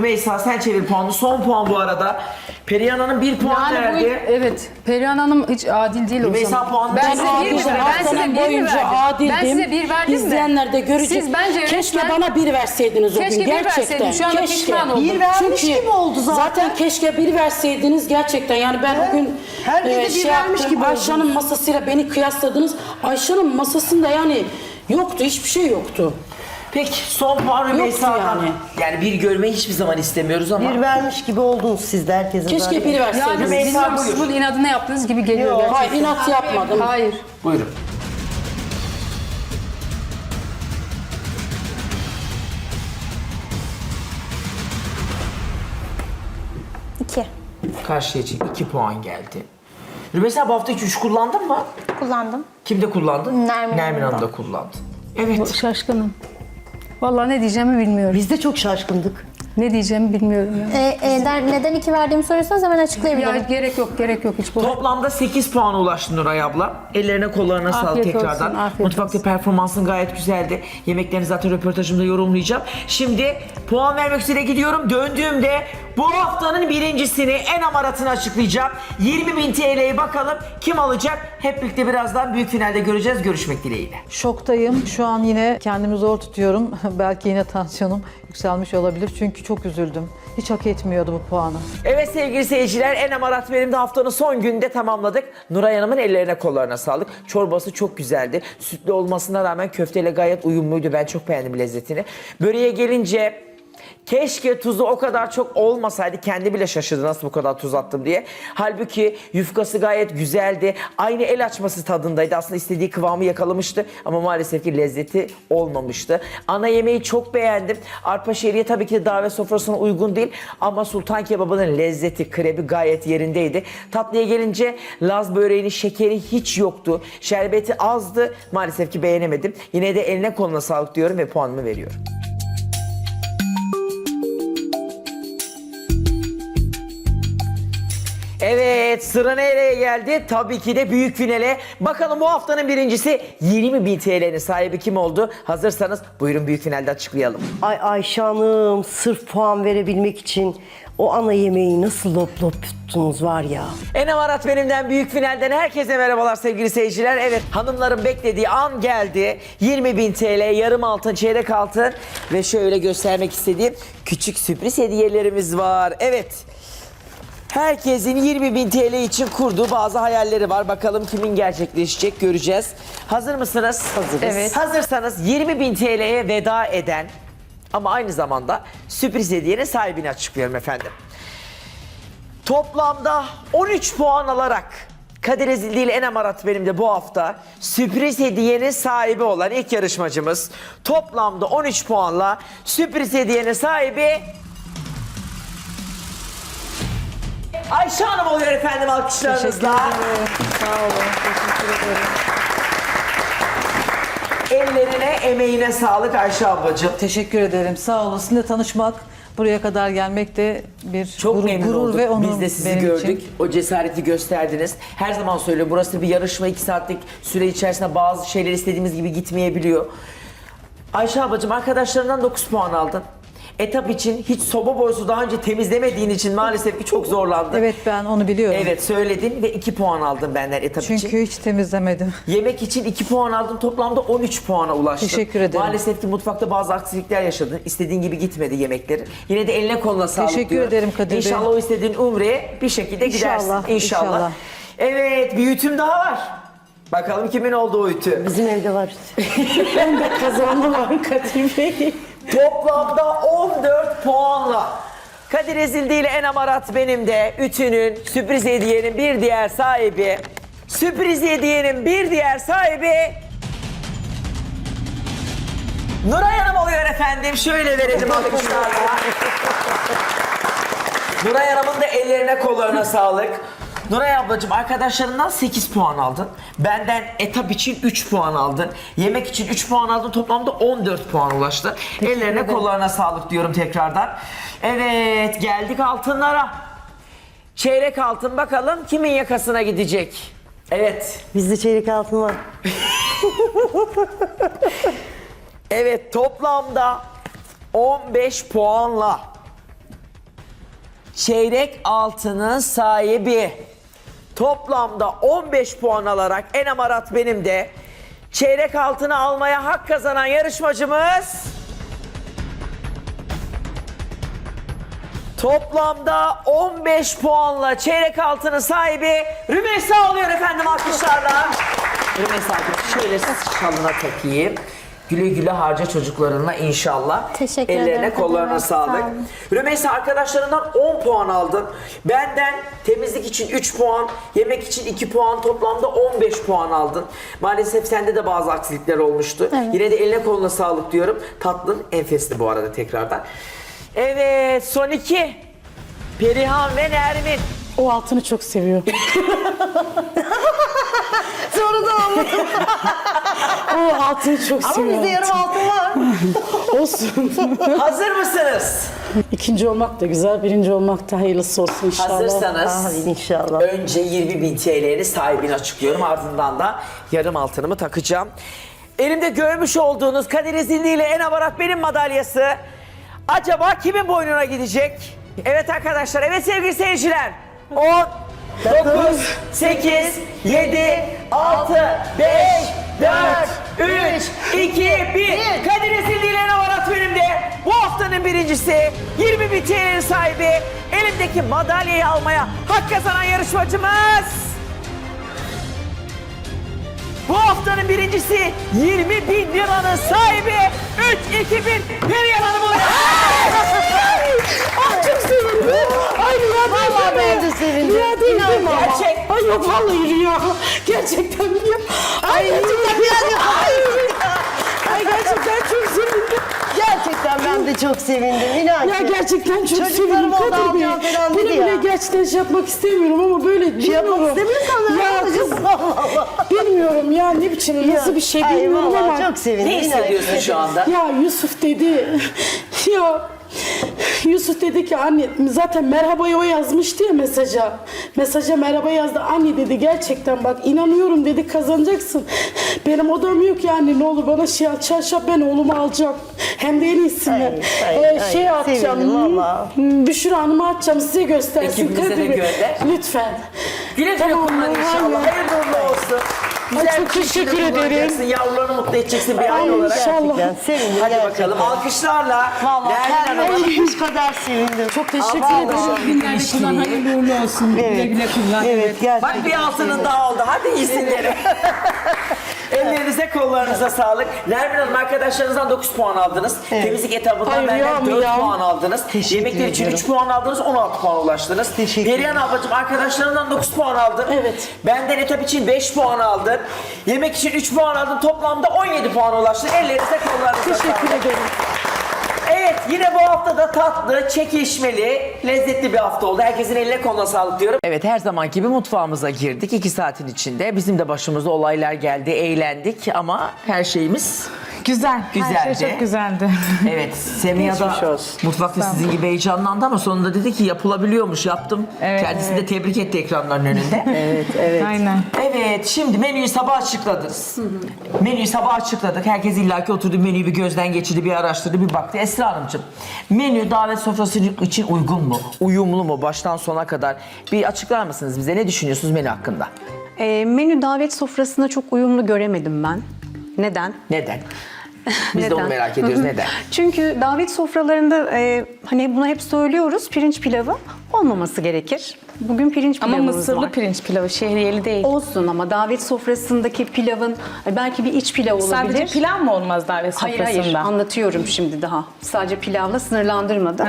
Rümeysa sen çevir puanı. Son puan bu arada. Perihan Hanım bir puan Yani bu, evet. Perihan Hanım hiç adil değil o Rümeysa zaman. puanı Ben size bir mi verdim? Ben size bir mi boyunca verdim? adildim. Ben size bir verdim mi? İzleyenler de görecek. Siz bence Keşke yönetmen- bana bir verseydiniz o Keşke gün bir gerçekten. verseydin, şu anda pişman oldum. Bir vermiş gibi oldu zaten. Zaten keşke bir verseydiniz gerçekten. Yani ben o gün e, Herkese bir vermiş yaptım. gibi Ayşe'nin masasıyla beni kıyasladınız. Ayşe'nin masasında yani yoktu. Hiçbir şey yoktu. Peki son puan Rümeysa'dan. yani. Yani bir görmeyi hiçbir zaman istemiyoruz ama. Bir vermiş gibi oldunuz siz de herkese. Keşke zaten. bir Yani verseydiniz. Rümeysa, bilmiyorum siz buyur. bunu inadına yaptığınız gibi geliyor Yok, gerçekten. Hayır inat yapmadım. Hayır. Buyurun. İki. Karşıya için 2 puan geldi. Rümeysa bu hafta hiç 3 kullandın mı? Kullandım. Kimde kullandın? Nermin Nermin Hanım'da. Hanım da kullandı. Evet. Şaşkınım. Vallahi ne diyeceğimi bilmiyorum. Biz de çok şaşkındık. Ne diyeceğimi bilmiyorum ya. Ee, e, der- neden iki verdiğimi soruyorsanız hemen Ya açıklayabilirim. gerek yok, gerek yok hiç bu. Toplamda 8 puana ulaştı Nuray abla. Ellerine kollarına sağlık tekrardan. olsun, afiyet Mutfakta olsun. performansın gayet güzeldi. Yemeklerini zaten röportajımda yorumlayacağım. Şimdi puan vermek üzere gidiyorum. Döndüğümde bu haftanın birincisini en amaratını açıklayacağım. 20 bin TL'ye bakalım kim alacak? Hep birlikte birazdan büyük finalde göreceğiz. Görüşmek dileğiyle. Şoktayım. Şu an yine kendimi zor tutuyorum. Belki yine tansiyonum yükselmiş olabilir. Çünkü çok üzüldüm. Hiç hak etmiyordu bu puanı. Evet sevgili seyirciler en amarat benim de haftanın son gününde tamamladık. Nuray Hanım'ın ellerine kollarına sağlık. Çorbası çok güzeldi. Sütlü olmasına rağmen köfteyle gayet uyumluydu. Ben çok beğendim lezzetini. Böreğe gelince Keşke tuzu o kadar çok olmasaydı kendi bile şaşırdı nasıl bu kadar tuz attım diye. Halbuki yufkası gayet güzeldi. Aynı el açması tadındaydı. Aslında istediği kıvamı yakalamıştı ama maalesef ki lezzeti olmamıştı. Ana yemeği çok beğendim. Arpa şehriye tabii ki de davet sofrasına uygun değil ama sultan kebabının lezzeti, krebi gayet yerindeydi. Tatlıya gelince Laz böreğinin şekeri hiç yoktu. Şerbeti azdı. Maalesef ki beğenemedim. Yine de eline koluna sağlık diyorum ve puanımı veriyorum. Evet sıra nereye geldi? Tabii ki de büyük finale. Bakalım bu haftanın birincisi 20 bin TL'nin sahibi kim oldu? Hazırsanız buyurun büyük finalde açıklayalım. Ay Ayşe Hanım sırf puan verebilmek için o ana yemeği nasıl lop lop tuttunuz var ya. En amarat benimden büyük finalden herkese merhabalar sevgili seyirciler. Evet hanımların beklediği an geldi. 20 bin TL, yarım altın, çeyrek altın ve şöyle göstermek istediğim küçük sürpriz hediyelerimiz var. Evet. Herkesin 20 bin TL için kurduğu bazı hayalleri var. Bakalım kimin gerçekleşecek göreceğiz. Hazır mısınız? Hazırız. Evet. Hazırsanız 20 bin TL'ye veda eden ama aynı zamanda sürpriz hediyenin sahibini açıklıyorum efendim. Toplamda 13 puan alarak Kadir Ezildi ile Enem Arat benim de bu hafta sürpriz hediyenin sahibi olan ilk yarışmacımız toplamda 13 puanla sürpriz hediyenin sahibi Ayşe Hanım oluyor efendim alkışlarınızla. Sağ olun. Teşekkür ederim. Ellerine, emeğine sağlık Ayşe ablacığım. Teşekkür ederim. Sağ olun. Sizinle tanışmak, buraya kadar gelmek de bir Çok gurur, memnun gurur olduk. ve onur Biz de sizi benim gördük. için. O cesareti gösterdiniz. Her zaman söylüyorum burası bir yarışma. iki saatlik süre içerisinde bazı şeyler istediğimiz gibi gitmeyebiliyor. Ayşe ablacığım arkadaşlarından 9 puan aldın. Etap için hiç soba borusu daha önce temizlemediğin için maalesef ki çok zorlandın. Evet ben onu biliyorum. Evet söyledin ve 2 puan aldın benden etap için. Çünkü hiç temizlemedim. Yemek için 2 puan aldın. Toplamda 13 puana ulaştın. Teşekkür ederim. Maalesef ki mutfakta bazı aksilikler yaşadın. İstediğin gibi gitmedi yemeklerin. Yine de eline koluna sağlık Teşekkür diyorum. ederim Kadir Bey. İnşallah o istediğin umreye bir şekilde İnşallah, gidersin. İnşallah. inşallah. Evet bir ütüm daha var. Bakalım kimin oldu o ütü. Bizim evde var. ben de kazandım Kadir Bey. Toplamda 14 puanla. Kadir Ezildi ile Enem Arat benim de ütünün, sürpriz hediyenin bir diğer sahibi. Sürpriz hediyenin bir diğer sahibi Nuray Hanım oluyor efendim. Şöyle verelim alkışlarla. Nuray Hanım'ın da ellerine kollarına sağlık. Nuray ablacığım arkadaşlarından 8 puan aldın. Benden etap için 3 puan aldın. Yemek için 3 puan aldın. Toplamda 14 puan ulaştı. ellerine kollarına sağlık diyorum tekrardan. Evet geldik altınlara. Çeyrek altın bakalım kimin yakasına gidecek? Evet. Bizde çeyrek altın var. Evet toplamda 15 puanla çeyrek altının sahibi. Toplamda 15 puan alarak en amarat benim de çeyrek altını almaya hak kazanan yarışmacımız Toplamda 15 puanla çeyrek altının sahibi Rümeysa oluyor efendim alkışlarla. Rümeysa şöyle şalına takayım. Güle güle harca çocuklarınla inşallah. Teşekkür Ellerine ederim. kollarına Hadi, sağlık. sağ olun. Rümeysa arkadaşlarından 10 puan aldın. Benden temizlik için 3 puan, yemek için 2 puan toplamda 15 puan aldın. Maalesef sende de bazı aksilikler olmuştu. Evet. Yine de eline koluna sağlık diyorum. Tatlın enfesti bu arada tekrardan. Evet son iki. Perihan ve Nermin. O altını çok seviyor. Sonradan anladım. o altını çok Ama seviyor. bizde yarım altın var. Olsun. Hazır mısınız? İkinci olmak da güzel, birinci olmak da hayırlısı olsun inşallah. Hazırsanız Amin inşallah. önce 20 bin TL'nin sahibini açıklıyorum. Ardından da yarım altınımı takacağım. Elimde görmüş olduğunuz Kadir ile en avarat benim madalyası. Acaba kimin boynuna gidecek? Evet arkadaşlar, evet sevgili seyirciler. 10, 9, 8, 7, 6, 5, 4, 3, 2, 1. Kadir ile en avarat benim de. Bu haftanın birincisi 20 bin TL'nin sahibi. Elimdeki madalyayı almaya hak kazanan yarışmacımız. Bu haftanın birincisi 20 bin liranın sahibi 3 2 1 Perihan Hanım oluyor. Ay çok sevindim. Ay rüya değil Vallahi ben de sevindim. Rüya değil değil mi? Gerçek. Ay yok vallahi rüya. Gerçekten rüya. Ay gerçekten rüya. Ay rüya. Ay gerçekten çok sevindim. Gerçekten ben de çok sevindim. İnan Ya ki. gerçekten çok Çocuklarım sevindim oldu, Kadir Bey. alacağım falan Bunu dedi bile ya. gerçekten şey yapmak istemiyorum ama böyle Şey yapmak bilmiyorum. istemiyorsan ne Ya kız Allah Allah. bilmiyorum ya ne biçim nasıl bir şey Ay bilmiyorum vallahi ama. çok sevindim. Ne inan ki. hissediyorsun şu anda? Ya Yusuf dedi. ya Yusuf dedi ki anne zaten merhabayı o yazmıştı ya mesaja. Mesaja merhaba yazdı. Anne dedi gerçekten bak inanıyorum dedi kazanacaksın. Benim odam yok yani ne olur bana şey al çarşaf ben oğlumu alacağım. Hem de en. Ay, ay, Ee, ay, şey atacağım. sevindim valla. Büşra Hanım'a atacağım size göstersin. Ekibimize de Kadir Bey. gönder. Lütfen. Güle güle Tamam, kullan hayır. inşallah. Hayırlı uğurlu olsun. Güzel çok bir şekilde teşekkür ederim. kullanacaksın, Yavrularını mutlu edeceksin bir Ay, aile olarak. inşallah. Sevindim. Hadi gerçekten. bakalım alkışlarla. Vallahi Nermin Hanım'a bu kadar sevindim. Çok teşekkür Allah ederim. Allah. Günlerde kullan hayırlı uğurlu olsun. Güle güle kullan. Evet gerçekten. Bak bir altının daha oldu. Hadi iyisinleri. Ellerinize kollarınıza sağlık. Nermin Hanım arkadaşlarınızdan 9 puan aldınız. Temizlik etabından Ay, benden rüya mı 4 ya? puan aldınız. Teşekkür Yemekler için ediyorum. 3 puan aldınız 16 puan ulaştınız. Teşekkür Perihan ablacığım arkadaşlarından 9 puan aldın. Evet. Benden etap için 5 puan aldın. Yemek için 3 puan aldın. Toplamda 17 puan ulaştın. Ellerinize kollarınıza Teşekkür sağlık. ederim. Evet yine bu hafta da tatlı, çekişmeli, lezzetli bir hafta oldu. Herkesin eline koluna sağlık diyorum. Evet her zaman gibi mutfağımıza girdik. iki saatin içinde bizim de başımıza olaylar geldi, eğlendik ama her şeyimiz Güzel. Güzeldi. Her şey çok güzeldi. Evet, Semiha Geçmiş da olsun. mutfakta sizin gibi heyecanlandı ama sonunda dedi ki yapılabiliyormuş, yaptım. Evet, Kendisini de tebrik etti ekranların önünde. Evet evet. Aynen. Evet, şimdi menüyü sabah açıkladınız. Menüyü sabah açıkladık. Herkes illaki oturdu menüyü bir gözden geçirdi, bir araştırdı, bir baktı. Esra Hanımcığım, menü davet sofrası için uygun mu? Uyumlu mu baştan sona kadar? Bir açıklar mısınız bize? Ne düşünüyorsunuz menü hakkında? E, menü davet sofrasına çok uyumlu göremedim ben. Neden? Neden? Biz de onu merak ediyoruz. Neden? Çünkü davet sofralarında e, hani bunu hep söylüyoruz pirinç pilavı olmaması gerekir. Bugün pirinç Ama pilavımız mısırlı var. pirinç pilavı şehriyeli değil. Olsun ama davet sofrasındaki pilavın belki bir iç pilav olabilir. Sadece pilav mı olmaz davet Hayır sofrasında? hayır anlatıyorum şimdi daha. Sadece pilavla sınırlandırmadım.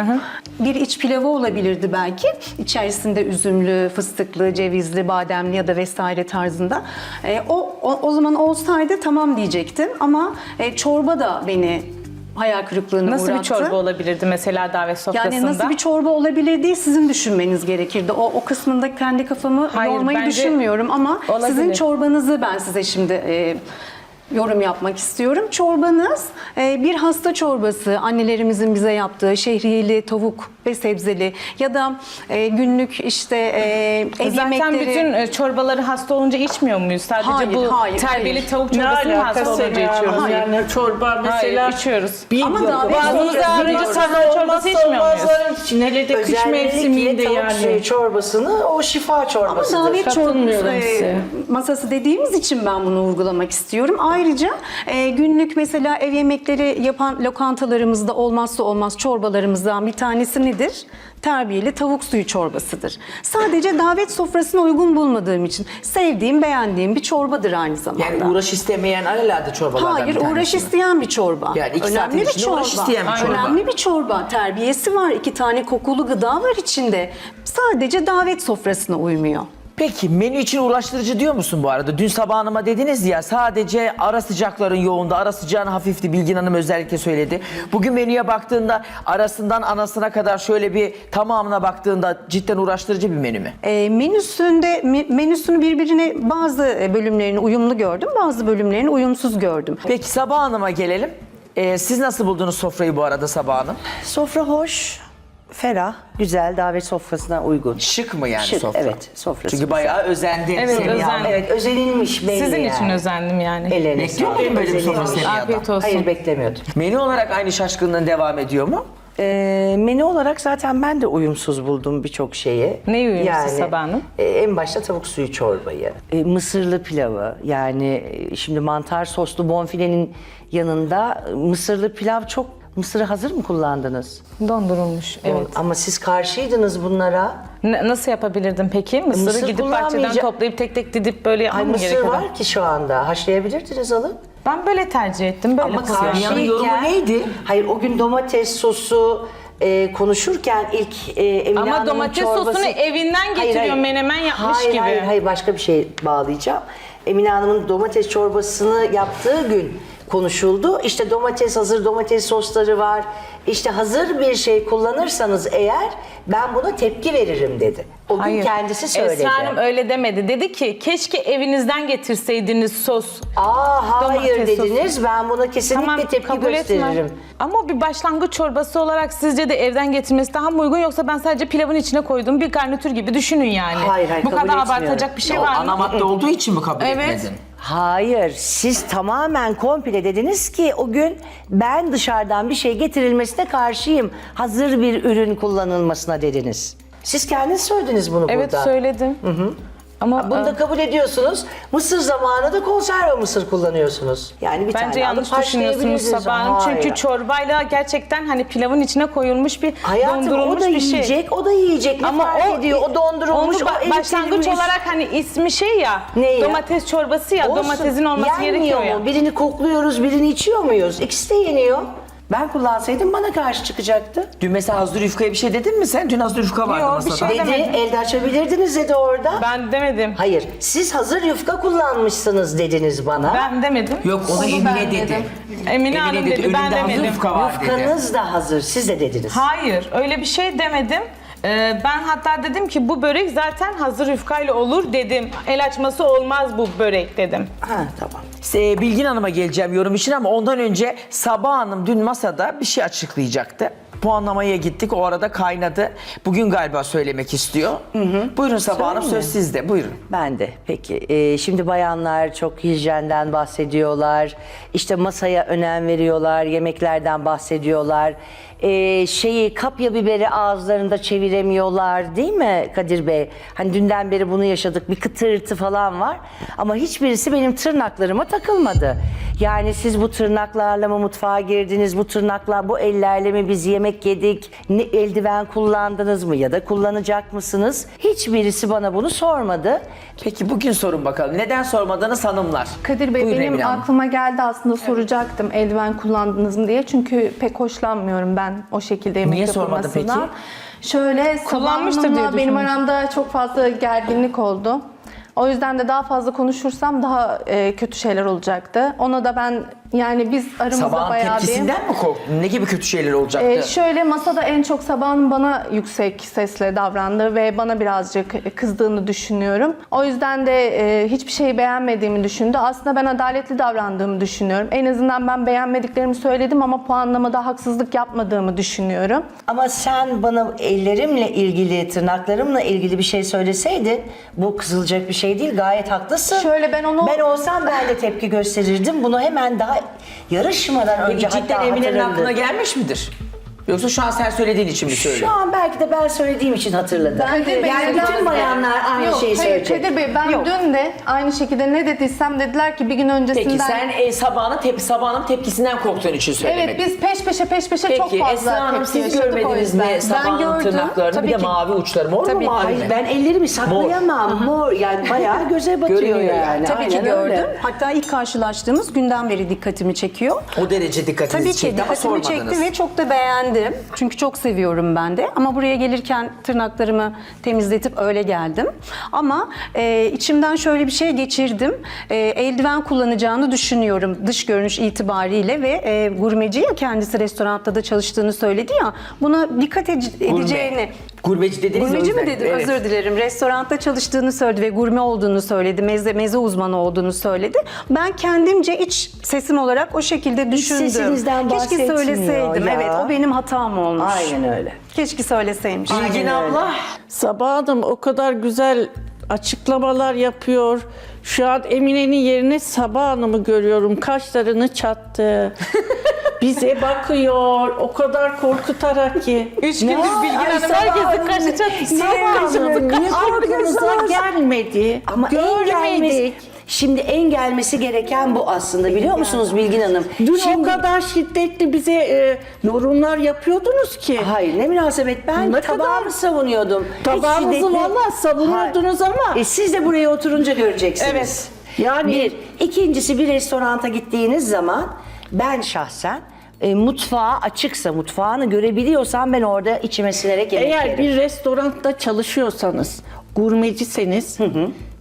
Bir iç pilavı olabilirdi belki. İçerisinde üzümlü, fıstıklı, cevizli, bademli ya da vesaire tarzında. E, o, o o zaman olsaydı tamam diyecektim ama e, çorba da beni hayal kırıklığına Nasıl uğrattı. bir çorba olabilirdi mesela davet sofrasında? Yani nasıl bir çorba olabilir değil sizin düşünmeniz gerekirdi. O, o kısmında kendi kafamı Hayır, yormayı düşünmüyorum ama olabilir. sizin çorbanızı ben size şimdi e, yorum yapmak istiyorum. Çorbanız e, bir hasta çorbası, annelerimizin bize yaptığı şehriyeli tavuk ve sebzeli ya da e, günlük işte e, ev Zaten yemekleri. bütün çorbaları hasta olunca içmiyor muyuz? Sadece Hayır, bu hayır, terbiyeli hayır. tavuk çorbasını hasta alakası olunca içiyoruz. yani çorba mesela. Hayır, içiyoruz. Bir, Ama davet Bazımız ağrınca sarma çorbası içmiyor muyuz? için hele de kış mevsiminde yani. suyu çorbasını o şifa Ama çorbasıdır. davet çorbası masası dediğimiz için ben bunu vurgulamak istiyorum. Ayrıca e, günlük mesela ev yemekleri yapan lokantalarımızda olmazsa olmaz çorbalarımızdan bir tanesi nedir? Terbiyeli tavuk suyu çorbasıdır. Sadece davet sofrasına uygun bulmadığım için sevdiğim, beğendiğim bir çorbadır aynı zamanda. Yani uğraş istemeyen alelade çorbalardan Hayır, bir tanesi uğraş isteyen bir çorba. Yani iki Önemli bir içinde uğraş çorba. isteyen bir çorba. Önemli bir çorba. Terbiyesi var. iki tane kokulu gıda var içinde. Sadece davet sofrasına uymuyor. Peki menü için uğraştırıcı diyor musun bu arada? Dün sabah hanıma dediniz ya sadece ara sıcakların yoğunda, ara sıcağın hafifti. Bilgin Hanım özellikle söyledi. Bugün menüye baktığında arasından anasına kadar şöyle bir tamamına baktığında cidden uğraştırıcı bir menü mü? E, menüsünde me- menüsünü birbirine bazı e, bölümlerini uyumlu gördüm, bazı bölümlerini uyumsuz gördüm. Peki Sabah Hanım'a gelelim. Ee, siz nasıl buldunuz sofrayı bu arada Sabah Hanım? Sofra hoş, ferah, güzel, davet sofrasına uygun. Şık mı yani Şık, sofra? evet, sofrası Çünkü bayağı özendi. Evet, Semiha özen- Hanım. Evet, özenilmiş belli Sizin yani. için özendim yani. Ellerine Bekliyor sağlık. muydun böyle bir sofra Özenilmiş. Semiha'dan? Afiyet olsun. Hayır beklemiyordum. Menü olarak aynı şaşkınlığın devam ediyor mu? Ee, menü olarak zaten ben de uyumsuz buldum birçok şeyi. Ne uyumsuz Sabah Hanım? e, en başta tavuk suyu çorbayı, e, mısırlı pilavı yani e, şimdi mantar soslu bonfilenin yanında e, mısırlı pilav çok mısırı hazır mı kullandınız? Dondurulmuş. Evet. Ama siz karşıydınız bunlara. Ne- nasıl yapabilirdim peki? Mısırı Mısır gidip bahçeden kullanmayacak- toplayıp tek tek didip böyle Ay yapmam mı mısır gerekiyor? var ki şu anda. Haşlayabilirdiniz alıp. Ben böyle tercih ettim. Böyle Ama kızıyorum. karşı- Dünyanın yorumu neydi? Hayır o gün domates sosu e, konuşurken ilk e, Emine Ama Hanım'ın domates çorbası- sosunu evinden getiriyor, menemen yapmış hayır, gibi. Hayır hayır başka bir şey bağlayacağım. Emine Hanım'ın domates çorbasını yaptığı gün konuşuldu. İşte domates hazır domates sosları var. İşte hazır bir şey kullanırsanız eğer ben buna tepki veririm dedi. O gün Hayır. kendisi söyledi. Esra Hanım öyle demedi. Dedi ki keşke evinizden getirseydiniz sos. Aa hayır Domates sosu. dediniz. Ben buna kesinlikle Tamam tepki kabul gösteririm. etmem. Ama bir başlangıç çorbası olarak sizce de evden getirmesi daha mı uygun yoksa ben sadece pilavın içine koyduğum bir garnitür gibi düşünün yani. Hayır, hayır, Bu kabul kadar etmiyorum. abartacak bir şey o var ana mı? madde olduğu için mi kabul Evet. etmedin? Hayır, siz tamamen komple dediniz ki o gün ben dışarıdan bir şey getirilmesine karşıyım. Hazır bir ürün kullanılmasına dediniz. Siz kendiniz söylediniz bunu Evet burada. söyledim. Ama Bunu da kabul ediyorsunuz. Mısır zamanı da konserve mısır kullanıyorsunuz. Yani bir Bence tane yanlış alıp düşünüyorsunuz haşlayabilirsiniz. Sabah Hanım. Hayır. Çünkü çorbayla gerçekten hani pilavın içine koyulmuş bir Hayatım dondurulmuş o da bir şey. yiyecek, o da yiyecek. Ne Ama fark o ediyor? O dondurulmuş, onu ba- o başlangıç eritilmiş. olarak hani ismi şey ya. Ne ya? Domates çorbası ya. Olsun. Domatesin olması Yenmiyor gerekiyor ya. mu? Birini kokluyoruz, birini içiyor muyuz? İkisi de yeniyor. Ben kullansaydım bana karşı çıkacaktı. Dün mesela Hazır Yufka'ya bir şey dedin mi sen? Dün Hazır Yufka vardı Yok, bir masada. şey Dedi, demedim. elde açabilirdiniz dedi orada. Ben demedim. Hayır, siz hazır yufka kullanmışsınız dediniz bana. Ben demedim. Yok onu Emine dedi. Emine Hanım dedi, Önünde ben Hazır demedim. Yufka var dedi. Yufkanız da hazır, siz de dediniz. Hayır öyle bir şey demedim. Ee, ben hatta dedim ki bu börek zaten hazır yufkayla olur dedim. El açması olmaz bu börek dedim. Ha tamam. Ee, Bilgin Hanım'a geleceğim yorum için ama ondan önce Sabah Hanım dün masada bir şey açıklayacaktı. Puanlamaya gittik. O arada kaynadı. Bugün galiba söylemek istiyor. Buyurun Sabah Hanım söz sizde. Buyurun. Ben de. Peki. e, şimdi bayanlar çok hijyenden bahsediyorlar. İşte masaya önem veriyorlar. Yemeklerden bahsediyorlar. E, şeyi kapya biberi ağızlarında çeviremiyorlar değil mi Kadir Bey? Hani dünden beri bunu yaşadık. Bir kıtırtı falan var. Ama hiçbirisi benim tırnaklarıma takılmadı. Yani siz bu tırnaklarla mı mutfağa girdiniz? Bu tırnaklar, bu ellerle mi biz yemek yedik? Ne eldiven kullandınız mı ya da kullanacak mısınız? Hiçbirisi bana bunu sormadı. Peki bugün sorun bakalım. Neden sormadınız hanımlar? Kadir Bey Buyurun benim Emine Hanım. aklıma geldi aslında soracaktım eldiven kullandınız mı diye. Çünkü pek hoşlanmıyorum ben o şekilde yemek Niye sormadın yapılmasından. peki? Şöyle Kullanmıştır diye benim düşünmüştüm. aramda çok fazla gerginlik oldu. O yüzden de daha fazla konuşursam daha e, kötü şeyler olacaktı. Ona da ben Yani biz aramızda Sabahın bayağı bir... tepkisinden mi korktun? Ne gibi kötü şeyler olacaktı? Ee, şöyle masada en çok sabahın bana yüksek sesle davrandı ve bana birazcık kızdığını düşünüyorum. O yüzden de e, hiçbir şeyi beğenmediğimi düşündü. Aslında ben adaletli davrandığımı düşünüyorum. En azından ben beğenmediklerimi söyledim ama puanlamada haksızlık yapmadığımı düşünüyorum. Ama sen bana ellerimle ilgili, tırnaklarımla ilgili bir şey söyleseydin bu kızılacak bir şey değil. Gayet haklısın. Şöyle ben onu- Ben olsam ben de tepki gösterirdim. Bunu hemen daha yarışmadan önce Peki cidden hatta Emine'nin aklına gelmiş midir? Yoksa şu an sen söylediğin için mi Şu söylüyorsun? an belki de ben söylediğim için hatırladım. Kadir Bey, yani neden- bütün bayanlar aynı Yok, şeyi hayır, söyleyecek. Kadir Bey ben Yok. dün de aynı şekilde ne dediysem dediler ki bir gün öncesinden... Peki sen e, sabahın, tep sabahın tepkisinden korktuğun için söylemedin. Evet biz peş peşe peş peşe Peki çok fazla Esra Hanım tepki siz yaşadık o görmediniz yüzden. mi sabahın gördüm. tırnaklarını Tabii bir de ki. mavi uçları mor Tabii mu ki. mavi Hayır mi? ben ellerimi saklayamam. Mor yani bayağı göze batıyor Görünüyor yani. yani. Tabii ki Aynen gördüm. öyle. Hatta ilk karşılaştığımız günden beri dikkatimi çekiyor. O derece dikkatinizi Tabii ki çekti ama dikkatimi sormadınız. çekti ve çok da beğendim. Çünkü çok seviyorum ben de. Ama buraya gelirken tırnaklarımı temizletip öyle geldim. Ama e, içimden şöyle bir şey geçirdim. E, eldiven kullanacağını düşünüyorum dış görünüş itibariyle ve e, gurmeci ya kendisi restoranda da çalıştığını söyledi ya. Buna dikkat ede- Gurme. edeceğini Gurbeci dediniz Gurmeci mi dedim? Evet. Özür dilerim. Restoranda çalıştığını söyledi ve gurme olduğunu söyledi. Meze, meze uzmanı olduğunu söyledi. Ben kendimce iç sesim olarak o şekilde düşündüm. sesinizden Keşke bahsetmiyor söyleseydim. ya. Evet o benim hatam olmuş. Aynen öyle. Keşke söyleseymiş. Bilgin abla Sabah Hanım o kadar güzel açıklamalar yapıyor. Şu an Emine'nin yerine Sabah Hanım'ı görüyorum. Kaşlarını çattı. Bize bakıyor. O kadar korkutarak ki. Üç gündür Bilgin Hanım herkesin kaşı çatışıyor. Sabah Hanım niye aklınıza gelmedi? Ama en gelmesi, şimdi en gelmesi gereken bu aslında biliyor musunuz Bilgin Hanım? Dün Şimdi- o kadar şiddetli bize e, yorumlar yapıyordunuz ki. Hayır ne münasebet ben Ne tabağımı kadar- savunuyordum. Hiç Tabağınızı şiddetli- valla savunuyordunuz ama. E, siz de buraya oturunca göreceksiniz. Evet. Yani- Bir. ikincisi bir restoranta gittiğiniz zaman ben şahsen e, mutfağı açıksa, mutfağını görebiliyorsam ben orada içime sinerek yemek Eğer yerim. bir restoranda çalışıyorsanız, gurmeciseniz,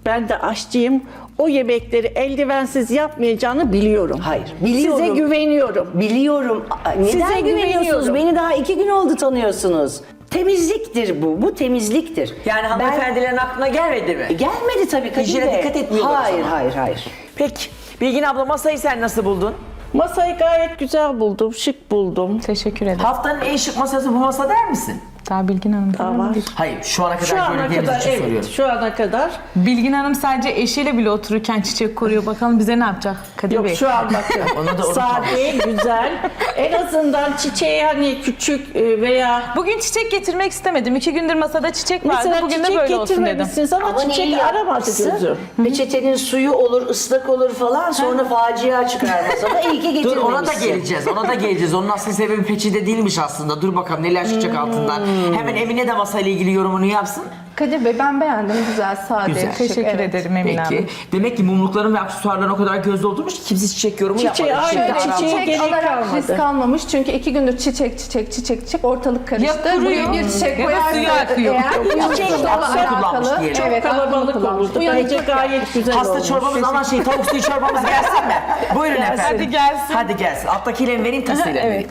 ben de aşçıyım. O yemekleri eldivensiz yapmayacağını biliyorum. Hayır, biliyorum. Size güveniyorum. Biliyorum. Aa, Neden Size güveniyorsunuz? Beni daha iki gün oldu tanıyorsunuz. Temizliktir bu. Bu temizliktir. yani Ben- hanımefendilerin aklına gelmedi mi? E, Gelmedi tabii Kadir Hijyene dikkat etmiyorlar Hayır, hayır, hayır. Peki Bilgin abla masayı sen nasıl buldun? Masayı gayet güzel buldum, şık buldum. Teşekkür ederim. Haftanın en şık masası bu masa der misin? Daha Bilgin Hanım. Daha var. Hayır şu ana kadar Şu ana gördüğümüz kadar için evet, soruyorum. şu ana kadar. Bilgin Hanım sadece eşiyle bile otururken çiçek koruyor. Bakalım bize ne yapacak Kadir Yok Bey? şu an bakın. Onu da Sade, güzel. En azından çiçeği hani küçük e, veya Bugün çiçek getirmek istemedim. İki gündür masada çiçek vardı. mesela Bugün de çiçek böyle olsun dedim. getirmemişsiniz ama, Ama çiçek aramadı yapmışsın? gözüm. Peçetenin suyu olur, ıslak olur falan sonra facia çıkar masada. İyi ki Dur getirmemişsin. ona da geleceğiz. Ona da geleceğiz. Onun asıl sebebi peçete değilmiş aslında. Dur bakalım neler çıkacak altından. Hmm. Hemen Emine de masayla ilgili yorumunu yapsın. Kadir Bey ben beğendim güzel sade. Güzel. şık, Teşekkür evet. ederim Emine Peki. Hanım. Demek ki mumlukların ve aksesuarların o kadar göz doldurmuş ki kimse çiçek yorumu Çiçeği yapmadı. Şöyle çiçeğe çiçek gerek alarak kalmadı. risk almamış çünkü iki gündür çiçek çiçek çiçek çiçek ortalık karıştı. Ya kuruyor, Buraya bir çiçek ya da koyarsa suyu akıyor. eğer Çiçek çiçekle aklı kullanmış diyelim. Çok evet, kalabalık olurdu. Bence gayet güzel Hasta olmuş. çorbamız aman şey tavuk suyu çorbamız gelsin mi? Buyurun efendim. Hadi gelsin. Hadi gelsin. Alttakiyle mi vereyim tasıyla Evet.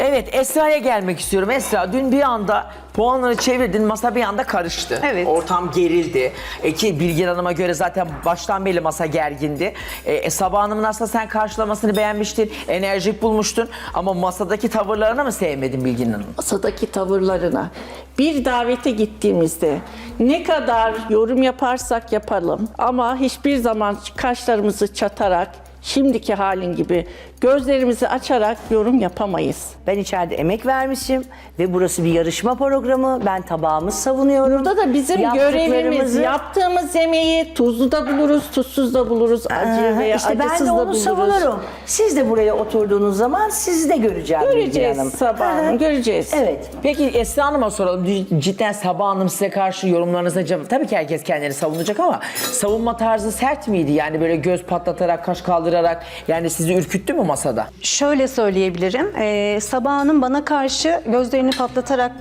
Evet Esra'ya gelmek istiyorum. Esra dün bir anda puanları çevirdin masa bir anda karıştı. Evet. Ortam gerildi. E ki Bilgin Hanım'a göre zaten baştan beri masa gergindi. E, e, Sabah Hanım'ın aslında sen karşılamasını beğenmiştin. Enerjik bulmuştun. Ama masadaki tavırlarını mı sevmedin Bilgin Hanım? masadaki tavırlarına. Bir davete gittiğimizde ne kadar yorum yaparsak yapalım ama hiçbir zaman kaşlarımızı çatarak şimdiki halin gibi gözlerimizi açarak yorum yapamayız. Ben içeride emek vermişim ve burası bir yarışma programı. Ben tabağımı savunuyorum. Burada da bizim görevimiz Yaptıklarımızı- yaptığımız yemeği tuzlu da buluruz, tuzsuz da buluruz, acı Aha, veya işte ben acısız de da onu buluruz. savunurum. Siz de buraya oturduğunuz zaman sizi de göreceğim Göreceğiz Hanım. Sabah Aha. Hanım, göreceğiz. Evet. Peki Esra Hanım'a soralım. Cidden Sabah Hanım size karşı yorumlarınıza cevap... Tabii ki herkes kendini savunacak ama savunma tarzı sert miydi? Yani böyle göz patlatarak, kaş kaldırarak yani sizi ürküttü mü masada? Şöyle söyleyebilirim. Ee, Sabah'ın bana karşı gözlerini patlatarak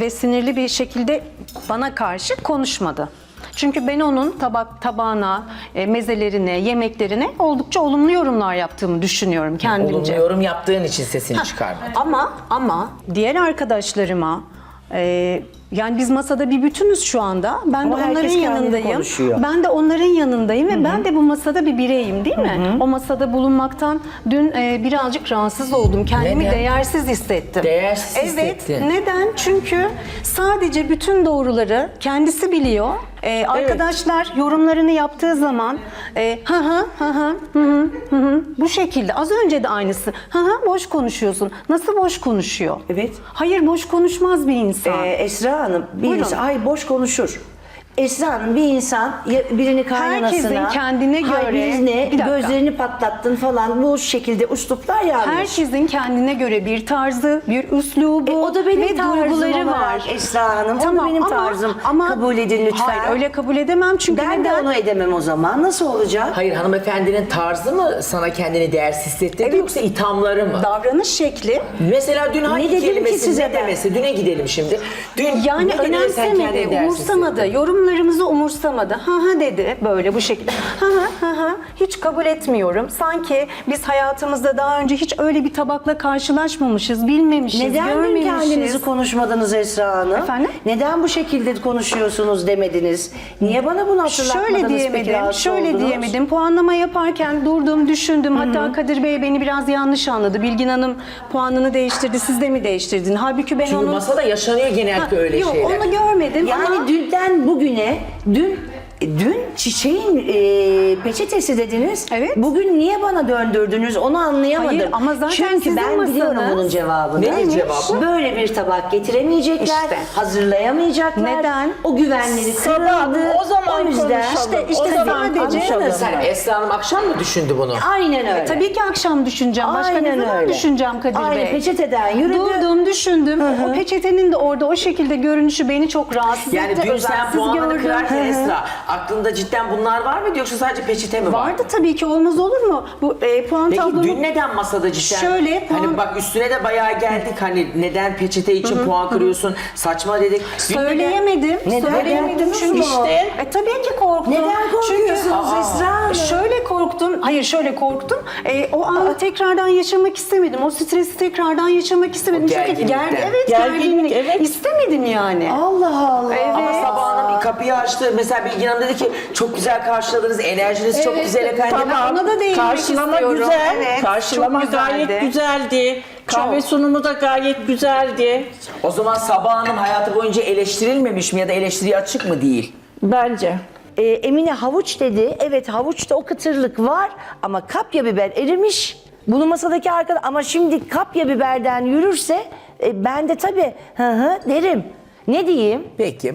ve sinirli bir şekilde bana karşı konuşmadı. Çünkü ben onun tabak tabağına, e, mezelerine, yemeklerine oldukça olumlu yorumlar yaptığımı düşünüyorum kendimce. Olumlu yorum yaptığın için sesini çıkarma. Ama ama diğer arkadaşlarıma e, yani biz masada bir bütünüz şu anda. Ben Ama de onların yanındayım. konuşuyor. Ben de onların yanındayım ve ben de bu masada bir bireyim değil mi? O masada bulunmaktan dün e, birazcık rahatsız oldum. Kendimi Neden? değersiz hissettim. Değersiz evet, hissettin. Neden? Çünkü sadece bütün doğruları kendisi biliyor. E, Arkadaşlar yorumlarını yaptığı zaman e, ha ha ha ha hı hı, bu şekilde. Az önce de aynısı. Ha ha boş konuşuyorsun. Nasıl boş konuşuyor? Evet. Hayır boş konuşmaz bir insan. Ee, Esra Hanım bir Buyurun. insan, ay boş konuşur. Esra Hanım bir insan ya- birini kaynanasına Herkesin kendine "Hay göre- biz ne Bir dakika. gözlerini patlattın falan bu şekilde usluplar yanlış. Herkesin kendine göre bir tarzı, bir üslubu E, o da benim ve tarzım duyguları olarak var. Esra Hanım. o da benim tarzım. Kabul edin lütfen. Hayır öyle kabul edemem çünkü Ben de neden? onu edemem o zaman. Nasıl olacak? Hayır hanımefendinin tarzı mı sana kendini değersiz hissettirdi yoksa ithamları mı? Davranış şekli Mesela dün hangi dedim ki kelimesi size ne ben? demesi? Düne gidelim şimdi. Dün yani ne dedi de sen kendini önemsemedi, değersiz umursamadı. hissettin? Yorumlarımızı umursamadı. Ha ha dedi böyle bu şekilde. Ha ha ha ha. Hiç kabul etmiyorum. Sanki biz hayatımızda daha önce hiç öyle bir tabakla karşılaşmamışız, bilmemişiz, Neden dün görmemişiz. kendinizi konuşmadınız Esra Hanım? Efendim? Neden bu şekilde konuşuyorsunuz demediniz? Niye bana bunu hatırlatmadınız Şöyle peki diyemedim, rahatsız şöyle oldunuz? diyemedim. Puanlama yaparken durdum, düşündüm. Hatta Kadir Bey beni biraz yanlış anladı. Bilgin Hanım puanını değiştirdi, siz de mi değiştirdin? Halbuki ben Çünkü onun... masada yaşanıyor genellikle öyle Yok, şeyler. onu görmedim Yani ama... dünden yine dün dün çiçeğin e, peçetesi dediniz. Evet. Bugün niye bana döndürdünüz onu anlayamadım. Hayır, ama zaten Çünkü sizin ben biliyorum masanız- bunun cevabını. Neymiş cevabı? Böyle bir tabak getiremeyecekler, İşte. hazırlayamayacaklar. Neden? O güvenleri Sabah kırıldı. o zaman o yüzden konuşalım. İşte- işte o zaman konuşalım. Sen Esra Hanım akşam mı düşündü bunu? Aynen öyle. E, Tabii ki akşam düşüneceğim. Başka Aynen ne zaman öyle. düşüneceğim Kadir Aynı Bey? peçeteden yürüdü. Durdum, düşündüm. O peçetenin de orada o şekilde görünüşü beni çok rahatsız Yani etti. dün sen özensiz puanını gördüm. kırarken. Esra aklında cidden bunlar var mıydı yoksa sadece peçete mi var? Vardı tabii ki olmaz olur mu? Bu e, puan Peki tablomu... dün neden masada cidden? Şöyle, puan- Hani bak üstüne de bayağı geldik hani neden peçete için puan kırıyorsun saçma dedik. Dün Söyleyemedim. Neden? Söyleyemedim çünkü işte. E tabii ki korktum. Neden korkuyorsunuz Çünkü, Esra Hanım? Şöyle korktum. Hayır şöyle korktum. E, o anı tekrardan yaşamak istemedim. O stresi tekrardan yaşamak istemedim. O Çünkü gerginlikten. ger- evet Gerginlik, gerginlik. evet. İstemedim yani. Allah Allah. Evet. Ama Sabah Hanım kapıyı açtı. Mesela Bilgin Hanım dedi ki çok güzel karşıladınız. Enerjiniz çok güzel efendim. Tamam. Ona da değinmek Karşılama istiyorum. güzel. Evet, Karşılama çok güzeldi. gayet güzeldi. Kahve Çok. sunumu da gayet güzeldi. O zaman Sabah Hanım hayatı boyunca eleştirilmemiş mi ya da eleştiriye açık mı değil? Bence. Ee, Emine havuç dedi. Evet havuçta o kıtırlık var ama kapya biber erimiş. Bunu masadaki arkadaş ama şimdi kapya biberden yürürse e, ben de tabii hı hı derim. Ne diyeyim? Peki.